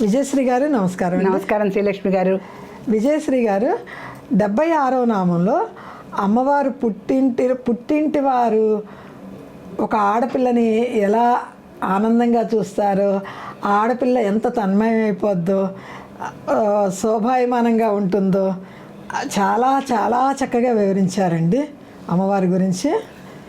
విజయశ్రీ గారు నమస్కారం. నమస్కారం శ్రీలక్ష్మి గారు విజయశ్రీ గారు డెబ్బై ఆరో నామంలో అమ్మవారు పుట్టింటి పుట్టింటి వారు ఒక ఆడపిల్లని ఎలా ఆనందంగా చూస్తారో ఆడపిల్ల ఎంత తన్మయం అయిపోద్దో ఆ, శోభాయమానంగా ఉంటుందో చాలా చాలా చక్కగా వివరించారండి అమ్మవారి గురించి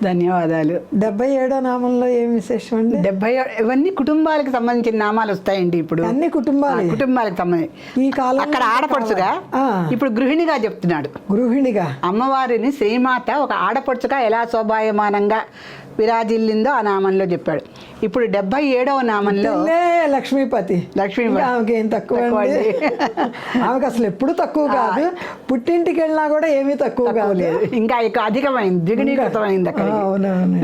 ధన్యవాదాలు. డెబ్బై ఏడో నామంలో ఏం విశేషం అండి? డెబ్బై అన్ని కుటుంబాలకు సంబంధించిన నామాలు వస్తాయండి ఇప్పుడు. అన్ని కుటుంబాలు. కుటుంబాలకు సంబంధించి. ఈ కాలం అక్కడ ఆడపడుచుగా. ఇప్పుడు గృహిణిగా చెప్తున్నాడు. గృహిణిగా. అమ్మవారిని శ్రీమాత ఒక ఆడపడుచుగా ఎలా శోభాయమానంగా విరాజిల్లిందో ఆ నామంలో చెప్పాడు. ఇప్పుడు డెబ్బై ఏడవ నామంలో లక్ష్మీపతి. లక్ష్మీపతి. ఆమెకి ఏం తక్కువ ఆమెకు అసలు ఎప్పుడు తక్కువ కాదు. పుట్టింటికి వెళ్ళినా కూడా ఏమీ తక్కువ కాదు. లేదు. ఇంకా ఇక అధికమైంది. ద్విగుణీకృతమైంది అక్కడ అవునవును.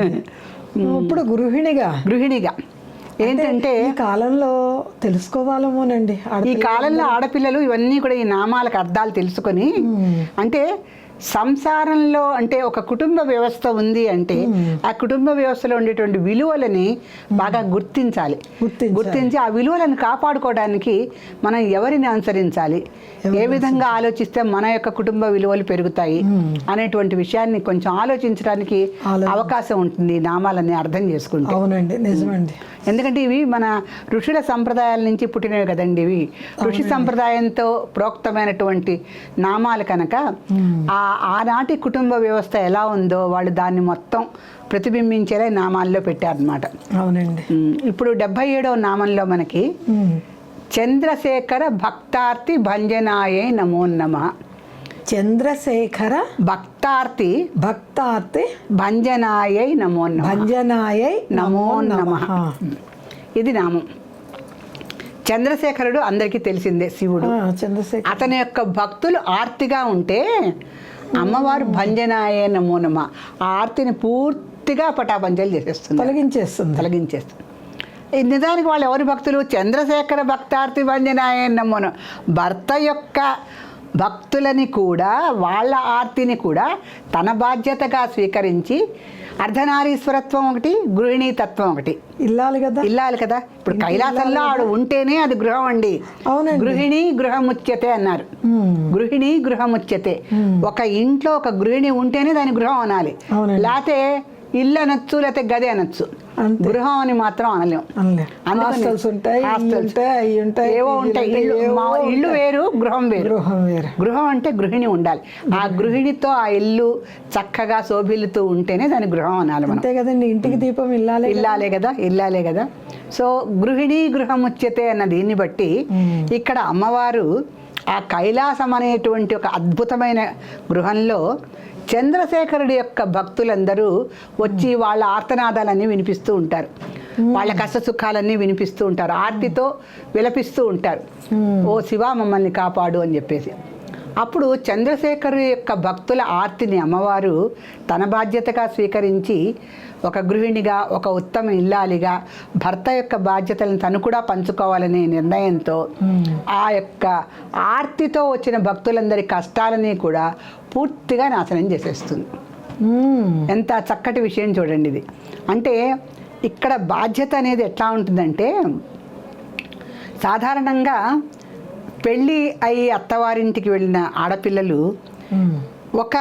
ఇప్పుడు గృహిణిగా. గృహిణిగా. ఏంటంటే ఈ కాలంలో తెలుసుకోవాలమోనండి. ఈ కాలంలో ఆడపిల్లలు ఇవన్నీ కూడా ఈ నామాలకు అర్థాలు తెలుసుకొని అంటే సంసారంలో అంటే ఒక కుటుంబ వ్యవస్థ ఉంది అంటే ఆ కుటుంబ వ్యవస్థలో ఉండేటువంటి విలువలని బాగా గుర్తించాలి. గుర్తించి ఆ విలువలను కాపాడుకోవడానికి మనం ఎవరిని అనుసరించాలి? ఏ విధంగా ఆలోచిస్తే మన యొక్క కుటుంబ విలువలు పెరుగుతాయి? అనేటువంటి విషయాన్ని కొంచెం ఆలోచించడానికి ఆలో- అవకాశం ఉంటుంది నామాలని అర్థం చేసుకుంటే. అవునండి నిజమండి. ఎందుకంటే ఇవి మన ఋషుల సంప్రదాయాల నుంచి పుట్టినవి కదండి ఇవి. ఋషి సంప్రదాయంతో ప్రోక్తమైనటువంటి నామాలు కనుక ఆ ఆనాటి కుటుంబ వ్యవస్థ ఎలా ఉందో వాళ్ళు దాన్ని మొత్తం ప్రతిబింబించేలా నామాల్లో పెట్టారనమాట అవునండి. ఇప్పుడు డెబ్బై ఏడవ నామంలో మనకి. చంద్రశేఖర భక్తార్తి భంజనాయే నమో నమ. చంద్రశేఖర భక్తార్తి భక్తార్తి భంజనాయై నమో భంజనాయై నమో నమ. ఇది నామం. చంద్రశేఖరుడు అందరికీ తెలిసిందే శివుడు. చంద్రశేఖర. అతని యొక్క భక్తులు ఆర్తిగా ఉంటే అమ్మవారు భంజనాయే నమో నమ. ఆ ఆర్తిని పూర్తిగా పటాపంచలు చేసేస్తుంది. తొలగించేస్తుంది. తొలగించేస్తుంది. ఈ నిజానికి వాళ్ళు ఎవరి భక్తులు? చంద్రశేఖర భక్తార్తి భంజనాయ నమ్మను భర్త యొక్క భక్తులని కూడా వాళ్ళ ఆర్తిని కూడా తన బాధ్యతగా స్వీకరించి అర్ధనారీశ్వరత్వం ఒకటి గృహిణీ తత్వం ఒకటి. ఇల్లాలి కదా. ఇల్లాలి కదా. ఇప్పుడు కైలాసంలో ఆడు ఉంటేనే అది గృహం అండి. గృహిణి గృహముచ్యతే అన్నారు. గృహిణి గృహముచ్యతే. ఒక ఇంట్లో ఒక గృహిణి ఉంటేనే దాని గృహం అనాలి. లేకపోతే ఇల్లు అనొచ్చు లేకపోతే గది అనొచ్చు. గృహం అని మాత్రం అనలేం. హాస్టల్స్ ఉంటాయి. ఉంటాయి ఏవో ఉంటాయి. ఇల్లు. వేరు గృహం వేరు. గృహం వేరు. గృహం అంటే గృహిణి ఉండాలి. ఆ గృహిణితో ఆ ఇల్లు చక్కగా శోభిల్లుతూ ఉంటేనే దాని గృహం అనాలి మనం. అంతే కదండి ఇంటికి దీపం ఇల్లాలి ఇల్లాలే కదా ఇల్లాలే కదా. సో గృహిణి గృహముచ్యతే అన్న దీన్ని బట్టి ఇక్కడ అమ్మవారు ఆ కైలాసం అనేటువంటి ఒక అద్భుతమైన గృహంలో చంద్రశేఖరుడి యొక్క భక్తులందరూ వచ్చి వాళ్ళ ఆర్తనాదాలన్నీ వినిపిస్తూ ఉంటారు. వాళ్ళ కష్ట సుఖాలన్నీ వినిపిస్తూ ఉంటారు. ఆర్తితో విలపిస్తూ ఉంటారు. ఓ శివ మమ్మల్ని కాపాడు అని చెప్పేసి. అప్పుడు చంద్రశేఖర్ యొక్క భక్తుల ఆర్తిని అమ్మవారు తన బాధ్యతగా స్వీకరించి ఒక గృహిణిగా ఒక ఉత్తమ ఇల్లాలిగా భర్త యొక్క బాధ్యతలను తను కూడా పంచుకోవాలనే నిర్ణయంతో ఆ యొక్క ఆర్తితో వచ్చిన భక్తులందరి కష్టాలని కూడా పూర్తిగా నాశనం చేసేస్తుంది. ఉమ్. ఎంత చక్కటి విషయం చూడండి ఇది. అంటే ఇక్కడ బాధ్యత అనేది ఎట్లా ఉంటుందంటే సాధారణంగా పెళ్ళి అయ్యి అత్తవారింటికి వెళ్ళిన ఆడపిల్లలు. ఒక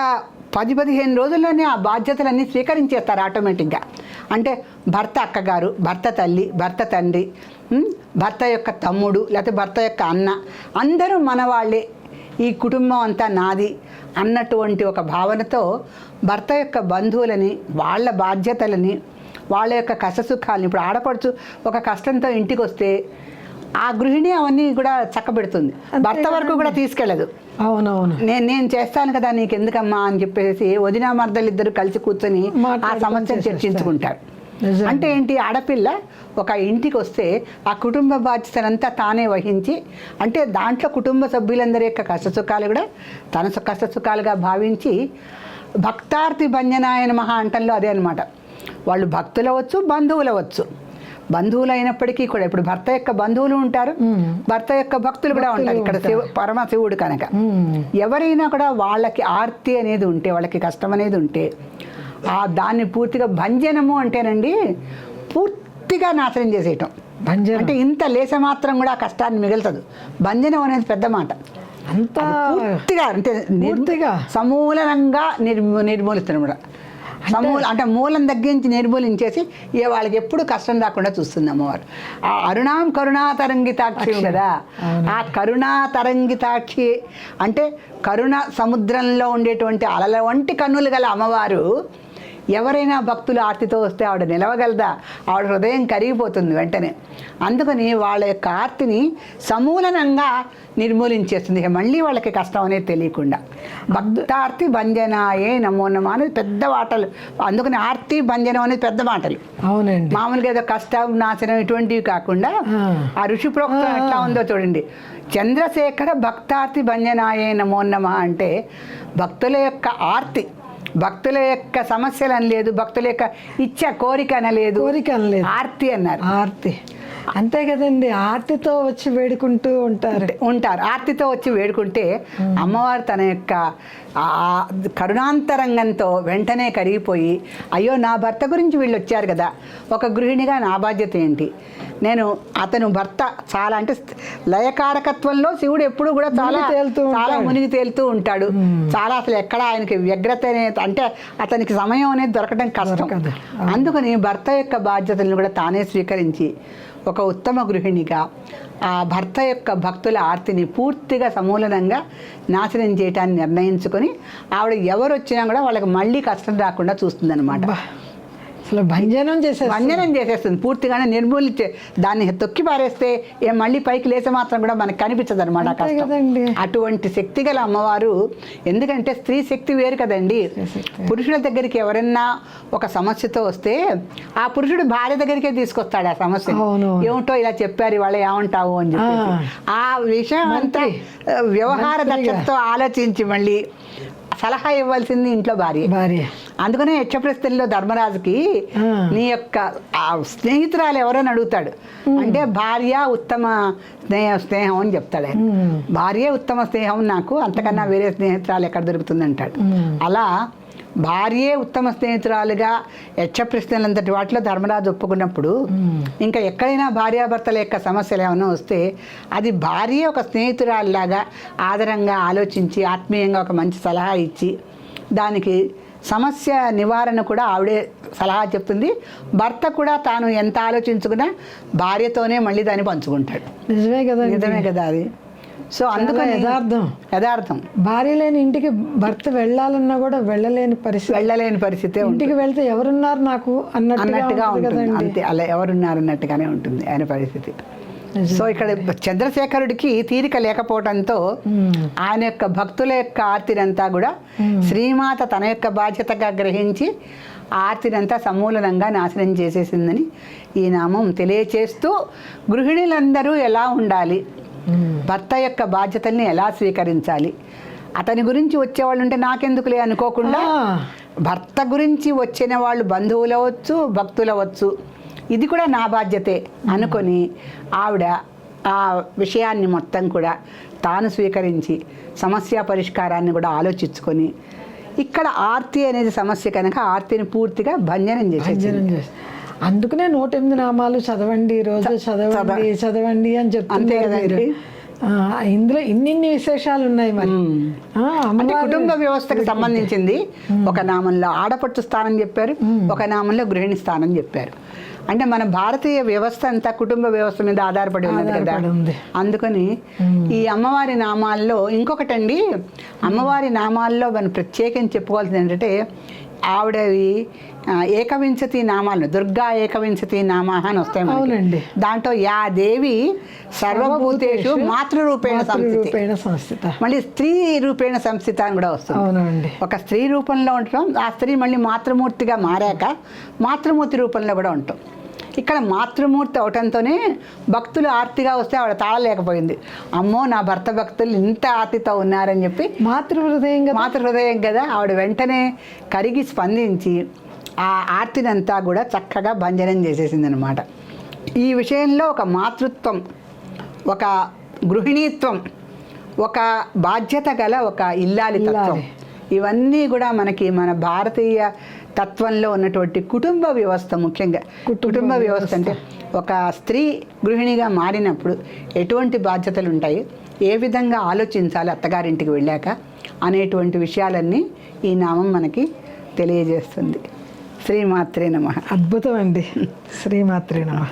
పది పదిహేను రోజుల్లోనే ఆ బాధ్యతలన్నీ స్వీకరించేస్తారు ఆటోమేటిక్గా. అంటే భర్త అక్కగారు భర్త తల్లి భర్త తండ్రి భర్త యొక్క తమ్ముడు లేకపోతే భర్త యొక్క అన్న అందరూ మన వాళ్ళే ఈ కుటుంబం అంతా నాది అన్నటువంటి ఒక భావనతో భర్త యొక్క బంధువులని వాళ్ళ బాధ్యతలని వాళ్ళ యొక్క కష్టసుఖాలని ఇప్పుడు ఆడపడుచు ఒక కష్టంతో ఇంటికి వస్తే ఆ గృహిణి అవన్నీ కూడా చక్కబెడుతుంది. భర్త వరకు కూడా తీసుకెళ్ళదు. అవునవును. నేను నేను చేస్తాను కదా నీకు ఎందుకమ్మా అని చెప్పేసి వదిన మర్దలు ఇద్దరు కలిసి కూర్చొని ఆ సమస్యను. చర్చించుకుంటారు. అంటే ఏంటి? ఆడపిల్ల ఒక ఇంటికి వస్తే ఆ కుటుంబ బాధ్యతనంతా తానే వహించి అంటే దాంట్లో కుటుంబ సభ్యులందరి యొక్క కష్టసుఖాలు కూడా తన కష్టసుఖాలుగా భావించి భక్తార్తి భంజనాయన మహా అంటంలో అదే అనమాట వాళ్ళు భక్తులవచ్చు బంధువులవచ్చు. బంధువులు అయినప్పటికీ కూడా ఇప్పుడు భర్త యొక్క బంధువులు ఉంటారు భర్త యొక్క భక్తులు కూడా ఉంటారు. ఇక్కడ శివ పరమశివుడు కనుక. ఎవరైనా కూడా వాళ్ళకి ఆర్తి అనేది ఉంటే వాళ్ళకి కష్టం అనేది ఉంటే ఆ దాన్ని పూర్తిగా భంజనము అంటేనండి పూర్తిగా నాశనం చేసేయటం. భంజనం. అంటే ఇంత లేస మాత్రం కూడా కష్టాన్ని మిగులుతుంది. భంజనం అనేది పెద్ద మాట. అంత పూర్తిగా అంటే పూర్తిగా. సమూలంగా నిర్మూ నిర్మూలిస్తున్నాం కూడా. సమూల అంటే మూలం తగ్గించి నిర్మూలించేసి ఇక వాళ్ళకి ఎప్పుడు కష్టం రాకుండా చూస్తుంది అమ్మవారు. ఆ అరుణాం కరుణా తరంగితాక్షి కదా ఆ కరుణా తరంగితాక్షి అంటే కరుణ సముద్రంలో ఉండేటువంటి అలల వంటి కన్నులు గల అమ్మవారు ఎవరైనా భక్తులు ఆర్తితో వస్తే ఆవిడ నిలవగలదా? ఆవిడ హృదయం కరిగిపోతుంది వెంటనే. అందుకని వాళ్ళ యొక్క ఆర్తిని సమూలనంగా నిర్మూలించేస్తుంది. ఇక మళ్ళీ వాళ్ళకి కష్టం అనేది తెలియకుండా. భక్తార్తి భంజనాయే నమో నమ అనేది పెద్ద మాటలు. అందుకని ఆర్తి భంజనం అనేది పెద్ద మాటలు. అవునండి. మామూలుగా ఏదో కష్టం నాశనం ఇటువంటివి కాకుండా ఆ. ఆ ఋషి ప్రోక్తం ఎట్లా ఉందో చూడండి. చంద్రశేఖర భక్తార్తి భంజనాయే నమో నమ అంటే భక్తుల యొక్క ఆర్తి. భక్తుల యొక్క సమస్యలు అనలేదు భక్తుల యొక్క ఇచ్చ కోరిక అనలేదు కోరిక అనలేదు. ఆర్తి అన్నారు. ఆర్తి. అంతే కదండి ఆర్తితో వచ్చి వేడుకుంటూ ఉంటారు. ఉంటారు. ఆర్తితో వచ్చి వేడుకుంటే అమ్మవారు తన యొక్క కరుణాంతరంగంతో వెంటనే కరిగిపోయి అయ్యో నా భర్త గురించి వీళ్ళు వచ్చారు కదా ఒక గృహిణిగా నా బాధ్యత ఏంటి? నేను అతను భర్త చాలా అంటే లయకారకత్వంలో శివుడు ఎప్పుడు కూడా చాలా తేలుతూ చాలా. మునిగి తేలుతూ ఉంటాడు. చాలా అసలు ఎక్కడ ఆయనకి వ్యగ్రత అనేది అంటే అతనికి సమయం అనేది దొరకడం కష్టం. అందుకని భర్త యొక్క బాధ్యతలను కూడా తానే స్వీకరించి ఒక ఉత్తమ గృహిణిగా ఆ భర్త యొక్క భక్తుల ఆర్తిని పూర్తిగా సమూలనంగా నాశనం చేయటాన్ని నిర్ణయించుకొని ఆవిడ ఎవరు వచ్చినా కూడా వాళ్ళకి మళ్ళీ కష్టం రాకుండా చూస్తుందన్నమాట. అసలు భంజనం చేసేస్తారు వంజనం చేసేస్తుంది పూర్తిగానే నిర్మూలించే దాన్ని తొక్కి పారేస్తే ఏ మళ్ళీ పైకి లేసే మాత్రం కూడా మనకు కనిపించదు అనమాట. అటువంటి శక్తి గల అమ్మవారు ఎందుకంటే స్త్రీ శక్తి వేరు కదండి. పురుషుల దగ్గరికి ఎవరన్నా ఒక సమస్యతో వస్తే ఆ పురుషుడు భార్య దగ్గరికే తీసుకొస్తాడు ఆ సమస్య. ఏమిటో ఇలా చెప్పారు ఇవాళ ఏమంటావు అని చెప్పి ఆ. విషయం అంతా వ్యవహార. దక్షతతో ఆలోచించి మళ్ళీ సలహా ఇవ్వాల్సింది ఇంట్లో భార్య. భార్య. అందుకనే యక్షప్రస్థల్లో ధర్మరాజుకి. నీ యొక్క ఆ స్నేహితురాలు ఎవరని అడుగుతాడు. అంటే భార్య ఉత్తమ స్నేహ స్నేహం అని చెప్తాడు. ఆయన. భార్య ఉత్తమ స్నేహం నాకు అంతకన్నా వేరే స్నేహితురాలు ఎక్కడ దొరుకుతుంది అంటాడు. అలా భార్యే ఉత్తమ స్నేహితురాలుగా యక్షప్రశ్నలంతటి వాటిలో ధర్మరాజు ఒప్పుకున్నప్పుడు ఇంకా ఎక్కడైనా భార్యాభర్తల యొక్క సమస్యలు ఏమైనా వస్తే అది భార్య ఒక స్నేహితురాలిలాగా ఆదరంగా ఆలోచించి ఆత్మీయంగా ఒక మంచి సలహా ఇచ్చి దానికి సమస్య నివారణ కూడా ఆవిడే సలహా చెప్తుంది. భర్త కూడా తాను ఎంత ఆలోచించుకున్నా భార్యతోనే మళ్ళీ దాన్ని పంచుకుంటాడు. నిజమే కదండి. నిజమే కదా అది. సో అందుకని యథార్థం. యథార్థం. భార్య లేని ఇంటికి భర్త వెళ్ళాలన్నా కూడా వెళ్ళలేని పరిస్థితి. వెళ్ళలేని పరిస్థితి. ఇంటికి వెళ్తే ఎవరున్నారు నాకు అన్నట్టుగా ఉంటుంది అంతే అలా ఎవరున్నారు అన్నట్టుగానే ఉంటుంది ఆయన పరిస్థితి. సో ఇక్కడ చంద్రశేఖరుడికి తీరిక లేకపోవడంతో ఆయన యొక్క భక్తుల యొక్క ఆర్తినంతా కూడా శ్రీమాత తన యొక్క బాధ్యతగా గ్రహించి ఆర్తినంతా సమూలనంగా నాశనం చేసేసిందని ఈ నామం తెలియచేస్తూ గృహిణులందరూ ఎలా ఉండాలి? భర్త యొక్క బాధ్యతల్ని ఎలా స్వీకరించాలి? అతని గురించి వచ్చేవాళ్ళు ఉంటే నాకెందుకులే అనుకోకుండా. భర్త గురించి వచ్చిన వాళ్ళు బంధువులు అవ్వచ్చు భక్తులు అవ్వచ్చు ఇది కూడా నా బాధ్యతే అనుకొని ఆవిడ ఆ విషయాన్ని మొత్తం కూడా తాను స్వీకరించి సమస్య పరిష్కారాన్ని కూడా ఆలోచించుకొని ఇక్కడ ఆర్తి అనేది సమస్య కనుక ఆర్తిని పూర్తిగా భంజనం చేసేసింది. భంజనం చేసి అందుకనే నూట ఎనిమిది నామాలు చదవండి రోజు చదవండి చదవండి అని కదండి. ఆ, ఇందులో ఇన్నిన్ని విశేషాలు ఉన్నాయి మరి అంటే కుటుంబ వ్యవస్థకు సంబంధించింది ఒక నామంలో ఆడపట్టు స్థానం చెప్పారు ఒక నామంలో గృహిణి స్థానం చెప్పారు. అంటే మన భారతీయ వ్యవస్థ అంతా కుటుంబ వ్యవస్థ మీద ఆధారపడి ఉన్నది కదా. అందుకని ఈ అమ్మవారి నామాల్లో ఇంకొకటండి అమ్మవారి నామాల్లో మనం ప్రత్యేకించి చెప్పుకోవాల్సింది ఏంటంటే ఆవిడవి ఏకవింశతి నామాలు దుర్గా ఏకవింశతి నామా అని వస్తాయి. అవునండి. దాంట్లో యా దేవి సర్వభూతేషు మాతృరూపేణ సంస్థితి. రూపేణ సంస్థిత. మళ్ళీ స్త్రీ రూపేణ సంస్థిత అని కూడా వస్తుంది. అవునండి. ఒక స్త్రీ రూపంలో ఉండటం ఆ స్త్రీ మళ్ళీ మాతృమూర్తిగా మారాక మాతృమూర్తి రూపంలో కూడా ఉంటాం. ఇక్కడ మాతృమూర్తి అవటంతోనే భక్తులు ఆర్తిగా వస్తే ఆవిడ తాళలేకపోయింది. అమ్మో నా భర్త భక్తులు ఇంత ఆర్తితో ఉన్నారని చెప్పి మాతృ హృదయం కదా? మాతృ హృదయం కదా. ఆవిడ వెంటనే కరిగి స్పందించి ఆ ఆర్తినంతా కూడా చక్కగా భంజనం చేసేసింది అనమాట ఈ విషయంలో ఒక మాతృత్వం ఒక గృహిణీత్వం ఒక బాధ్యత గల ఒక ఇల్లాలి తత్వం. ఇవన్నీ కూడా మనకి మన భారతీయ తత్వంలో ఉన్నటువంటి కుటుంబ వ్యవస్థ ముఖ్యంగా. కుటుంబ వ్యవస్థ. అంటే ఒక స్త్రీ గృహిణిగా మారినప్పుడు ఎటువంటి బాధ్యతలు ఉంటాయి? ఏ విధంగా ఆలోచించాలి అత్తగారింటికి వెళ్ళాక? అనేటువంటి విషయాలన్నీ ఈ నామం మనకి తెలియజేస్తుంది. శ్రీమాత్రే నమః. అద్భుతం అండి. శ్రీమాత్రే నమ.